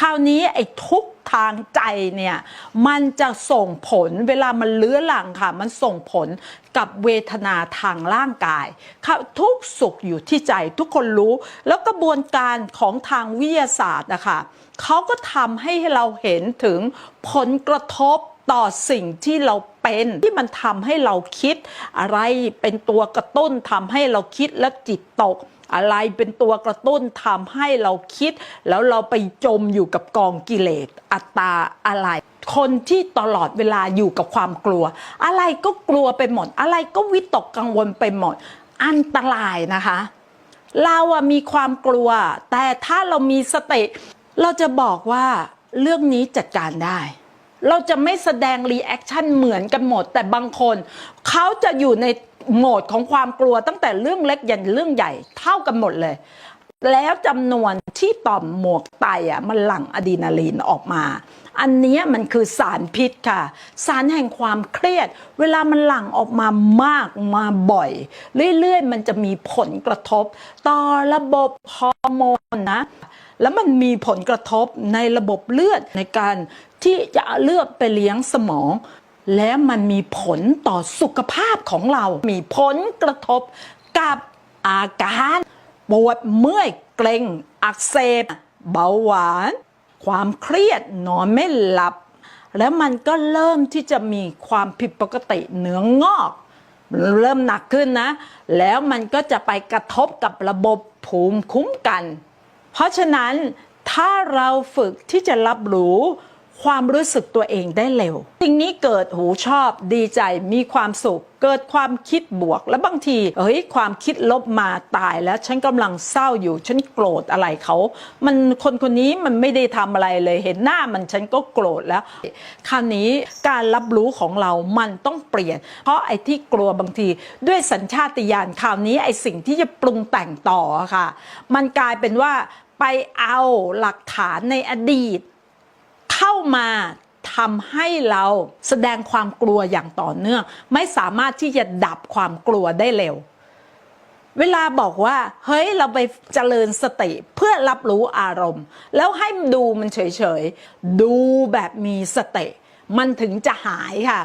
คราวนี้ไอ้ทุกทางใจเนี่ยมันจะส่งผลเวลามันเลื้อหลังค่ะ มันส่งผลกับเวทนาทางร่างกายค่ะทุกสุขอยู่ที่ใจทุกคนรู้ แล้วกระบวนการของทางวิทยาศาสตร์นะคะเขาก็ทำให้เราเห็นถึงผลกระทบต่อสิ่งที่เรา เป็นที่มันทำให้เราคิด อะไรเป็นตัวกระตุ้นทำให้เราคิดและจิตตก อะไรเป็นตัวกระตุ้นทำให้เราคิด แล้วเราไปจมอยู่กับกองกิเลสอัตตาอะไร คนที่ตลอดเวลาอยู่กับความกลัว อะไรก็กลัวไปหมด อะไรก็วิตกกังวลไปหมด อันตรายนะคะ เราอะมีความกลัว แต่ถ้าเรามีสติ เราจะบอกว่าเรื่องนี้จัดการได้ เราจะไม่แสดงรีแอคชั่นเหมือนกันหมด แต่บางคนเขาจะอยู่ในโหมดของความกลัวตั้งแต่เรื่องเล็กยันเรื่องใหญ่เท่ากันหมดเลย แล้วจำนวนที่ต่อมหมวกไตอะมันหลั่งอะดรีนาลีนออกมา อันนี้มันคือสารพิษค่ะ สารแห่งความเครียด เวลามันหลั่งออกมามากมาบ่อย เรื่อยๆ มันจะมีผลกระทบ ต่อระบบฮอร์โมนนะ แล้วมันมีผลกระทบในระบบเลือดในการที่จะเลือดไปเลี้ยงสมอง แล้วมันมีผลต่อสุขภาพของเรา มีผลกระทบกับอาการปวดเมื่อยเกร็ง อักเสบ เบาหวาน ความเครียดนอนไม่หลับ แล้วมันก็เริ่มที่จะมีความผิดปกติเนื้องอก เริ่มหนักขึ้นนะ แล้วมันก็จะไปกระทบกับระบบภูมิคุ้มกัน เพราะฉะนั้นถ้าเราฝึกที่จะรับรู้ความรู้สึกตัวเองได้เร็ว สิ่งนี้เกิดหูชอบดีใจมีความสุข เกิดความคิดบวก แล้วบางทีเฮ้ยความคิดลบมาตายแล้วฉันกำลังเศร้าอยู่ ฉันโกรธอะไรเขา มันคนคนนี้มันไม่ได้ทำอะไรเลยเห็นหน้ามันฉันก็โกรธแล้ว คราวนี้การรับรู้ของเรามันต้องเปลี่ยน เพราะไอ้ที่กลัวบางที ด้วยสัญชาตญาณคราวนี้ไอ้สิ่งที่จะปรุงแต่งต่อค่ะ มันกลายเป็นว่า ไปเอาหลักฐานในอดีต เข้ามาทำให้เราแสดงความกลัวอย่างต่อเนื่อง ไม่สามารถที่จะดับความกลัวได้เร็ว เวลาบอกว่า เฮ้ยเราไปเจริญสติเพื่อรับรู้อารมณ์ แล้วให้ดูมันเฉยๆ ดูแบบมีสติ มันถึงจะหายค่ะ